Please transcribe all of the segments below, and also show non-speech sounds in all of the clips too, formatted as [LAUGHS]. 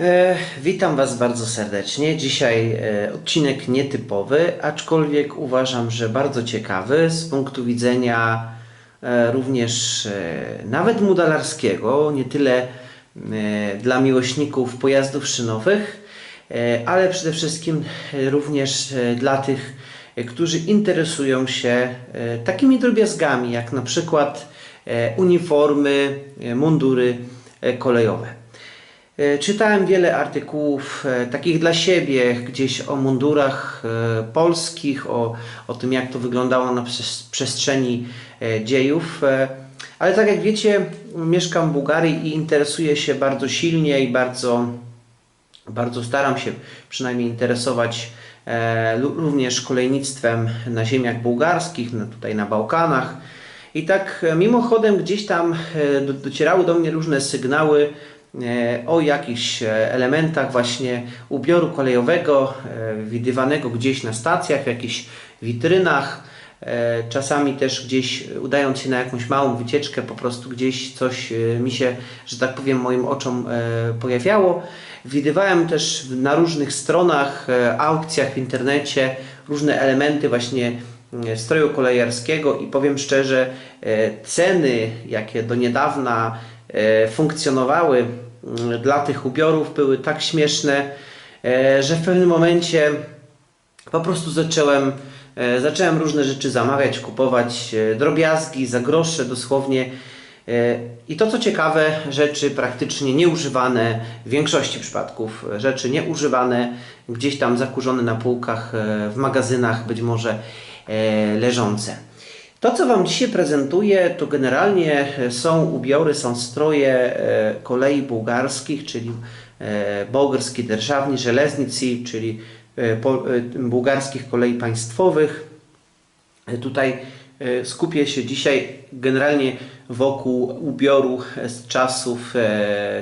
E, witam Was bardzo serdecznie. Dzisiaj e, odcinek nietypowy, aczkolwiek uważam, że bardzo ciekawy z punktu widzenia e, również nawet modelarskiego, nie tyle dla miłośników pojazdów szynowych, ale przede wszystkim również dla tych, którzy interesują się takimi drobiazgami, jak na przykład uniformy, mundury kolejowe. E, Czytałem wiele artykułów e, takich dla siebie, gdzieś o mundurach e, polskich, o, o tym jak to wyglądało na przes- przestrzeni dziejów. Ale tak jak wiecie, mieszkam w Bułgarii i interesuję się bardzo silnie i bardzo, bardzo staram się przynajmniej interesować również kolejnictwem na ziemiach bułgarskich, tutaj na Bałkanach. I tak mimochodem gdzieś tam do, docierały do mnie różne sygnały o jakichś e, elementach właśnie ubioru kolejowego, e, widywanego gdzieś na stacjach, w jakichś witrynach. E, Czasami też gdzieś udając się na jakąś małą wycieczkę, po prostu gdzieś coś e, mi się, że tak powiem, moim oczom e, pojawiało. Widywałem też na różnych stronach, e, aukcjach w internecie różne elementy właśnie e, stroju kolejarskiego i powiem szczerze, e, ceny, jakie do niedawna e, funkcjonowały mm, dla tych ubiorów, były tak śmieszne, e, że w pewnym momencie po prostu zacząłem, e, zacząłem różne rzeczy zamawiać, kupować e, drobiazgi za grosze dosłownie. E, I to co ciekawe, rzeczy praktycznie nieużywane, w większości przypadków e, rzeczy nieużywane, gdzieś tam zakurzone na półkach, e, w magazynach być może e, leżące. To, co Wam dzisiaj prezentuję, to generalnie e, są ubiory, są stroje e, kolei bułgarskich, czyli e, bogarski dzierżawni żeleznicy, czyli bułgarskich kolei państwowych. Tutaj skupię się dzisiaj generalnie wokół ubioru z czasów,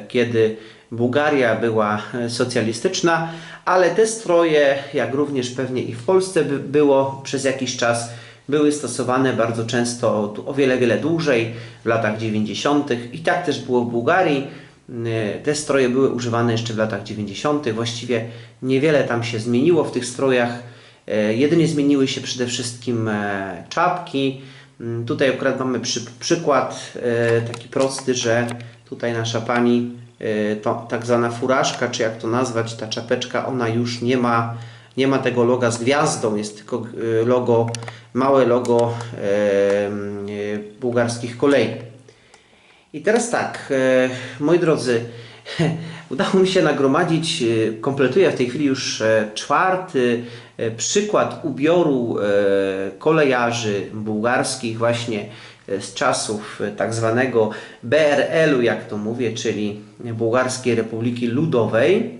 kiedy Bułgaria była socjalistyczna, ale te stroje, jak również pewnie i w Polsce by było przez jakiś czas, były stosowane bardzo często o wiele, wiele dłużej, w latach 90. i tak też było w Bułgarii. E, Te stroje były używane jeszcze w latach 90. Właściwie niewiele tam się zmieniło w tych strojach. E, Jedynie zmieniły się przede wszystkim e, czapki. Mm, Tutaj akurat mamy przy, przykład e, taki prosty, że tutaj nasza pani, e, to tak zwana furażka, czy jak to nazwać, ta czapeczka, ona już nie ma, nie ma tego loga z gwiazdą, jest tylko e, logo, małe logo e, bułgarskich kolei. I teraz tak, e, moi drodzy, [LAUGHS] udało mi się nagromadzić, e, kompletuję w tej chwili już e, czwarty e, przykład ubioru kolejarzy bułgarskich właśnie z czasów tak zwanego BRL-u, jak to mówię, czyli Bułgarskiej Republiki Ludowej.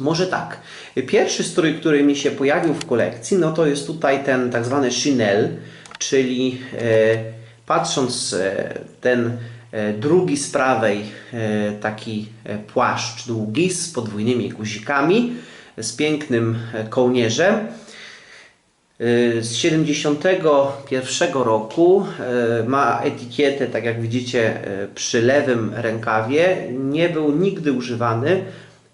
Może tak. Pierwszy strój, który mi się pojawił w kolekcji, no to jest tutaj ten tak zwany Chanel, czyli e, patrząc e, ten e, drugi z prawej taki płaszcz długi z podwójnymi guzikami, z pięknym kołnierzem. Z 71 roku ma etykietę, tak jak widzicie, przy lewym rękawie. Nie był nigdy używany.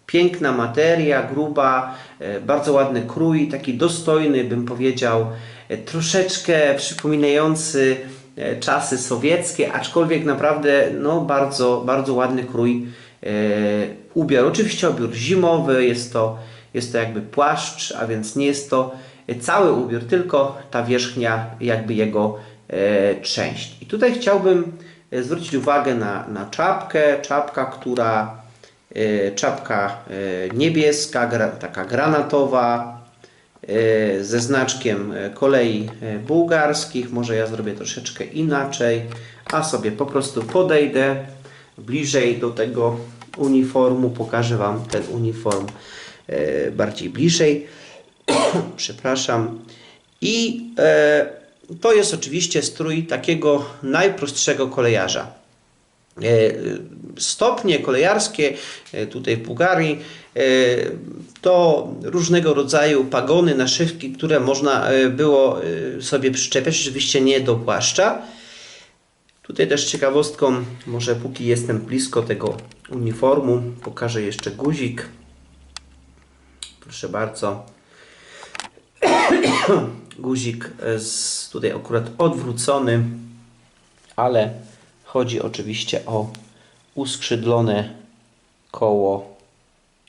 Piękna materia, gruba, y, bardzo ładny krój, taki dostojny, bym powiedział, y, troszeczkę przypominający y, czasy sowieckie, aczkolwiek naprawdę no, bardzo, bardzo ładny krój y, ubiór. Oczywiście ubiór zimowy, jest to, jest to jakby płaszcz, a więc nie jest to cały ubiór, tylko ta wierzchnia, jakby jego e, część. I tutaj chciałbym e, zwrócić uwagę na, na czapkę, czapka, która e, czapka e, niebieska, taka granatowa, e, ze znaczkiem e, kolei e, bułgarskich. Może ja zrobię troszeczkę inaczej, a sobie po prostu podejdę bliżej do tego uniformu, pokażę Wam ten uniform e, bardziej bliżej. [COUGHS] Przepraszam. I e, to jest oczywiście strój takiego najprostszego kolejarza. E, Stopnie kolejarskie e, tutaj w Bułgarii e, to różnego rodzaju pagony, naszywki, które można było sobie przyczepiać, oczywiście nie do płaszcza. Tutaj też ciekawostką, może póki jestem blisko tego uniformu, pokażę jeszcze guzik. Proszę bardzo. [COUGHS] Guzik jest tutaj akurat odwrócony, ale chodzi oczywiście o uskrzydlone koło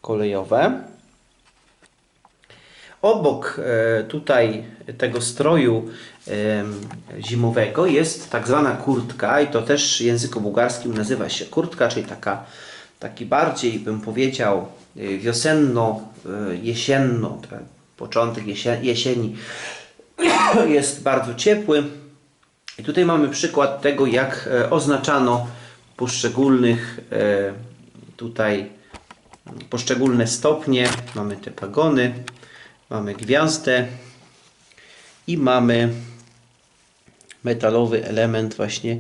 kolejowe. Obok e, tutaj tego stroju em, zimowego jest tak zwana kurtka i to też w języku bułgarskim nazywa się kurtka, czyli taka, taki bardziej bym powiedział e, wiosenno, e, jesienno, tak, początek jesie- jesieni [COUGHS] jest bardzo ciepły. I tutaj mamy przykład tego, jak e, oznaczano poszczególnych e, tutaj poszczególne stopnie. Mamy te pagony, mamy gwiazdę i mamy metalowy element właśnie,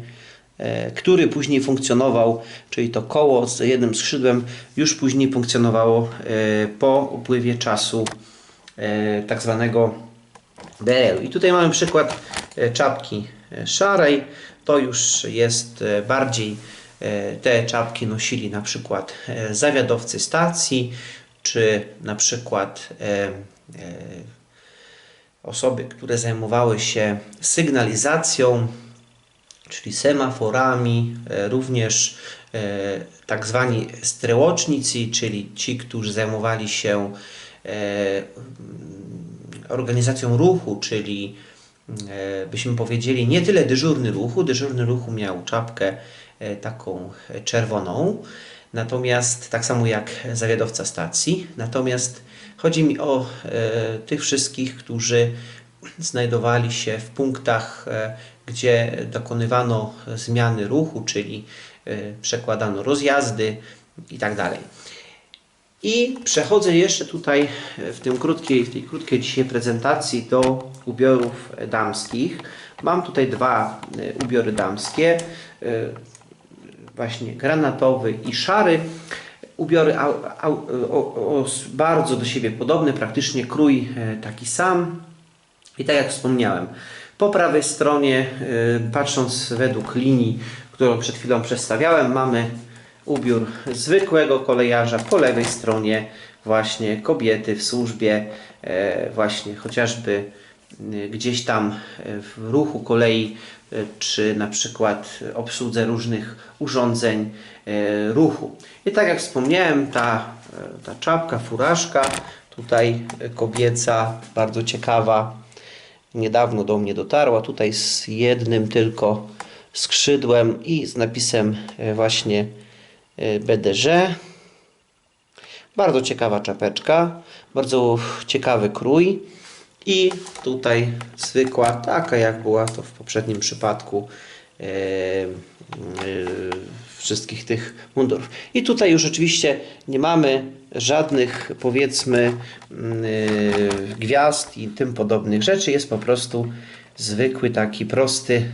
e, który później funkcjonował, czyli to koło z jednym skrzydłem już później funkcjonowało po upływie czasu tak zwanego BL. I tutaj mamy przykład czapki szarej. To już jest e, bardziej e, te czapki nosili na przykład e, zawiadowcy stacji, czy na przykład osoby, które zajmowały się sygnalizacją, czyli semaforami, również tak zwani strełocznicy, czyli ci, którzy zajmowali się organizacją ruchu, czyli byśmy powiedzieli nie tyle dyżurny ruchu, dyżurny ruchu miał czapkę e, taką czerwoną, natomiast tak samo jak zawiadowca stacji, natomiast chodzi mi o e, tych wszystkich, którzy znajdowali się w punktach, e, gdzie dokonywano zmiany ruchu, czyli e, przekładano rozjazdy i tak dalej. I przechodzę jeszcze tutaj e, w, tym krótkiej, w tej krótkiej dzisiaj prezentacji do ubiorów damskich. Mam tutaj dwa e, ubiory damskie, e, właśnie granatowy i szary. Ubiory o, o, bardzo do siebie podobne, praktycznie krój taki sam. I tak jak wspomniałem, po prawej stronie, patrząc według linii, którą przed chwilą przedstawiałem, mamy ubiór zwykłego kolejarza, po lewej stronie właśnie kobiety w służbie, e, właśnie chociażby e, gdzieś tam e, w ruchu kolei, czy na przykład obsłudze różnych urządzeń ruchu. I tak jak wspomniałem, ta, ta czapka, furażka tutaj kobieca, bardzo ciekawa, niedawno do mnie dotarła, tutaj z jednym tylko skrzydłem i z napisem właśnie BDŻ. Bardzo ciekawa czapeczka, bardzo ciekawy krój i tutaj zwykła, taka jak była to w poprzednim przypadku e, e, wszystkich tych mundurów. I tutaj już oczywiście nie mamy żadnych powiedzmy e, gwiazd i tym podobnych rzeczy. Jest po prostu zwykły taki prosty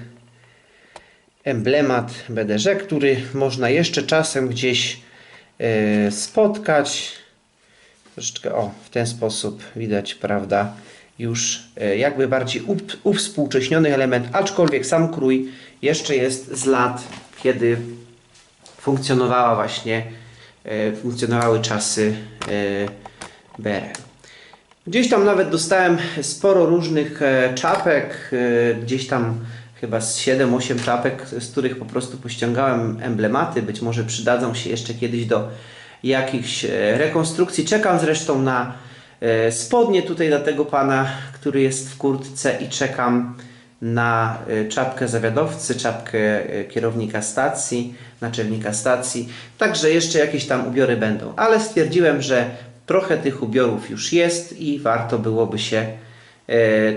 emblemat BDŻ, który można jeszcze czasem gdzieś e, spotkać. Troszeczkę o, w ten sposób widać, prawda, już e, jakby bardziej uwspółcześniony element, aczkolwiek sam krój jeszcze jest z lat, kiedy funkcjonowała właśnie, e, funkcjonowały czasy BRL. Gdzieś tam nawet dostałem sporo różnych czapek, gdzieś tam chyba z 7-8 czapek, z których po prostu pościągałem emblematy. Być może przydadzą się jeszcze kiedyś do jakichś e, rekonstrukcji. Czekam zresztą na e, spodnie tutaj dla tego pana, który jest w kurtce i czekam na e, czapkę zawiadowcy, czapkę kierownika stacji, naczelnika stacji. Także jeszcze jakieś tam ubiory będą. Ale stwierdziłem, że trochę tych ubiorów już jest i warto byłoby się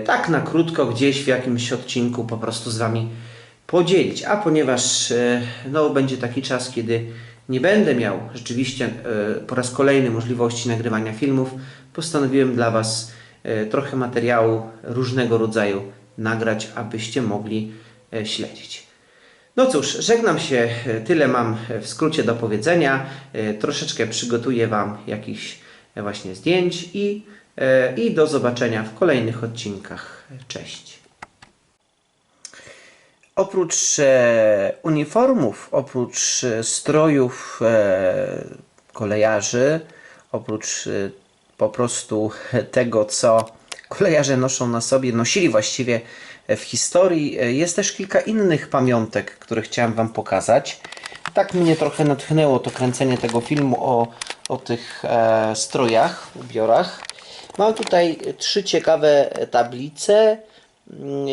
tak na krótko gdzieś w jakimś odcinku po prostu z Wami podzielić. A ponieważ e, no, będzie taki czas, kiedy nie będę miał rzeczywiście e, po raz kolejny możliwości nagrywania filmów, postanowiłem dla Was e, trochę materiału różnego rodzaju nagrać, abyście mogli e, śledzić. No cóż, żegnam się. E, Tyle mam e, w skrócie do powiedzenia. E, Troszeczkę przygotuję Wam jakichś e, właśnie zdjęć i, e, i do zobaczenia w kolejnych odcinkach. Cześć. Oprócz e, uniformów, oprócz e, strojów e, kolejarzy, oprócz e, po prostu tego, co kolejarze noszą na sobie, nosili właściwie w historii, e, jest też kilka innych pamiątek, które chciałem Wam pokazać. Tak mnie trochę natchnęło to kręcenie tego filmu o, o tych e, strojach, ubiorach. Mam tutaj trzy ciekawe tablice. Mm,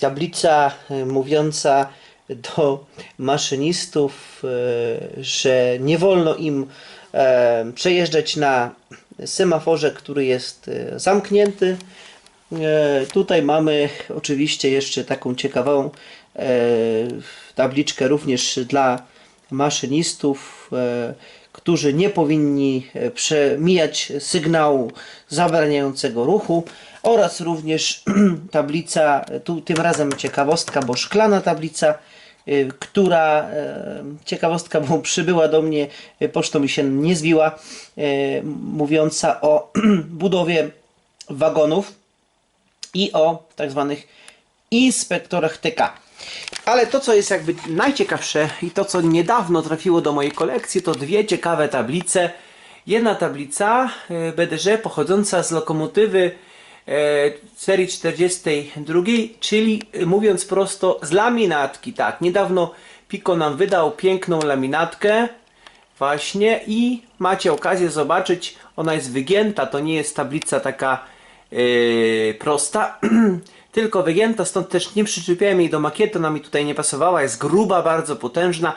Tablica mówiąca do maszynistów, e, że nie wolno im e, przejeżdżać na semaforze, który jest e, zamknięty. Tutaj mamy oczywiście jeszcze taką ciekawą tabliczkę również dla maszynistów, którzy nie powinni e, przemijać sygnału zabraniającego ruchu oraz również [CLEARS THROAT] tablica, tu tym razem ciekawostka, bo szklana tablica, y, która e, ciekawostka, bo przybyła do mnie e, pocztą mi się nie zwiła, e, mówiąca o [CLEARS THROAT] budowie wagonów i o tak zwanych inspektorach TK. Ale to, co jest jakby najciekawsze i to, co niedawno trafiło do mojej kolekcji, to dwie ciekawe tablice. Jedna tablica e, BDŻ pochodząca z lokomotywy e, serii 42, czyli e, mówiąc prosto z laminatki. Tak, niedawno Pico nam wydał piękną laminatkę właśnie i macie okazję zobaczyć, ona jest wygięta, to nie jest tablica taka yy, prosta, [CLEARS THROAT] tylko wygięta, stąd też nie przyczepiałem jej do makietu, ona mi tutaj nie pasowała, jest gruba, bardzo potężna,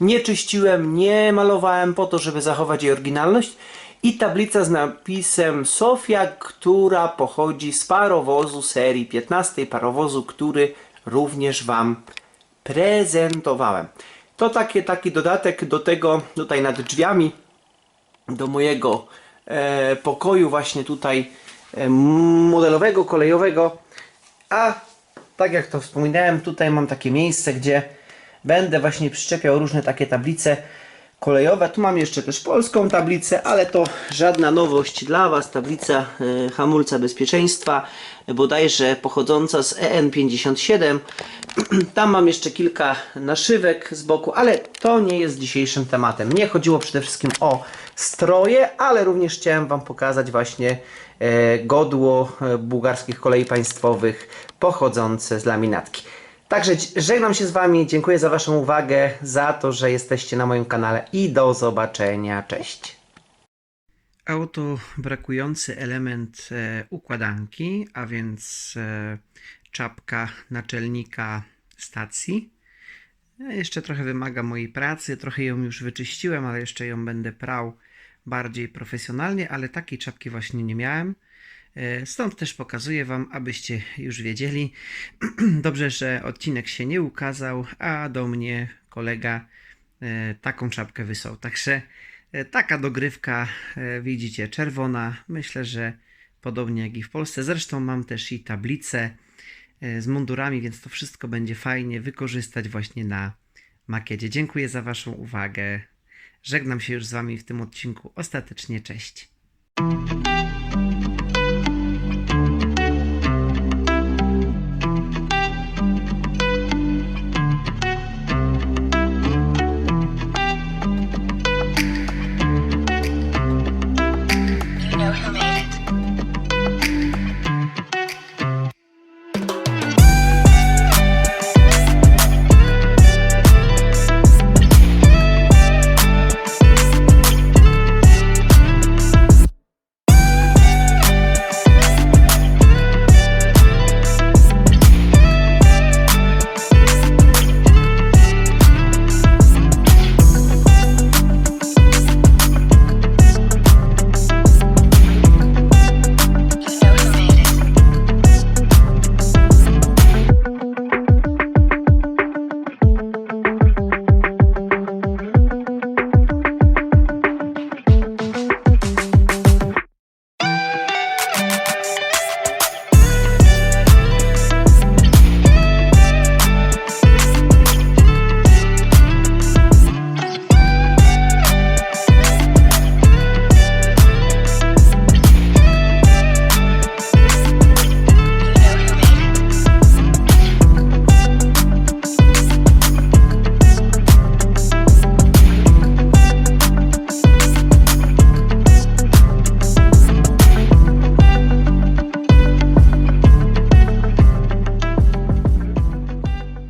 nie czyściłem, nie malowałem po to, żeby zachować jej oryginalność i tablica z napisem Sofia, która pochodzi z parowozu serii 15, parowozu, który również Wam prezentowałem. To takie, taki dodatek do tego, tutaj nad drzwiami do mojego e, pokoju właśnie tutaj e, modelowego, kolejowego. A tak jak to wspominałem, tutaj mam takie miejsce, gdzie będę właśnie przyczepiał różne takie tablice kolejowe. Tu mam jeszcze też polską tablicę, ale to żadna nowość dla Was. Tablica e, hamulca bezpieczeństwa, bodajże pochodząca z E EN57. [CLEARS THROAT] Tam mam jeszcze kilka naszywek z boku, ale to nie jest dzisiejszym tematem. Mnie chodziło przede wszystkim o stroje, ale również chciałem Wam pokazać właśnie godło e, bułgarskich kolei państwowych pochodzące z laminatki. Także żegnam się z Wami, dziękuję za Waszą uwagę, za to, że jesteście na moim kanale i do zobaczenia. Cześć. A oto brakujący element e, układanki, a więc e, czapka naczelnika stacji. E, Jeszcze trochę wymaga mojej pracy, trochę ją już wyczyściłem, ale jeszcze ją będę prał bardziej profesjonalnie, ale takiej czapki właśnie nie miałem. E, Stąd też pokazuję Wam, abyście już wiedzieli. [CLEARS THROAT] Dobrze, że odcinek się nie ukazał, a do mnie kolega e, taką czapkę wysłał. Także e, taka dogrywka, widzicie, czerwona. Myślę, że podobnie jak i w Polsce. Zresztą mam też i tablicę z mundurami, więc to wszystko będzie fajnie wykorzystać właśnie na makiecie. Dziękuję za Waszą uwagę. Żegnam się już z Wami w tym odcinku. Ostatecznie cześć.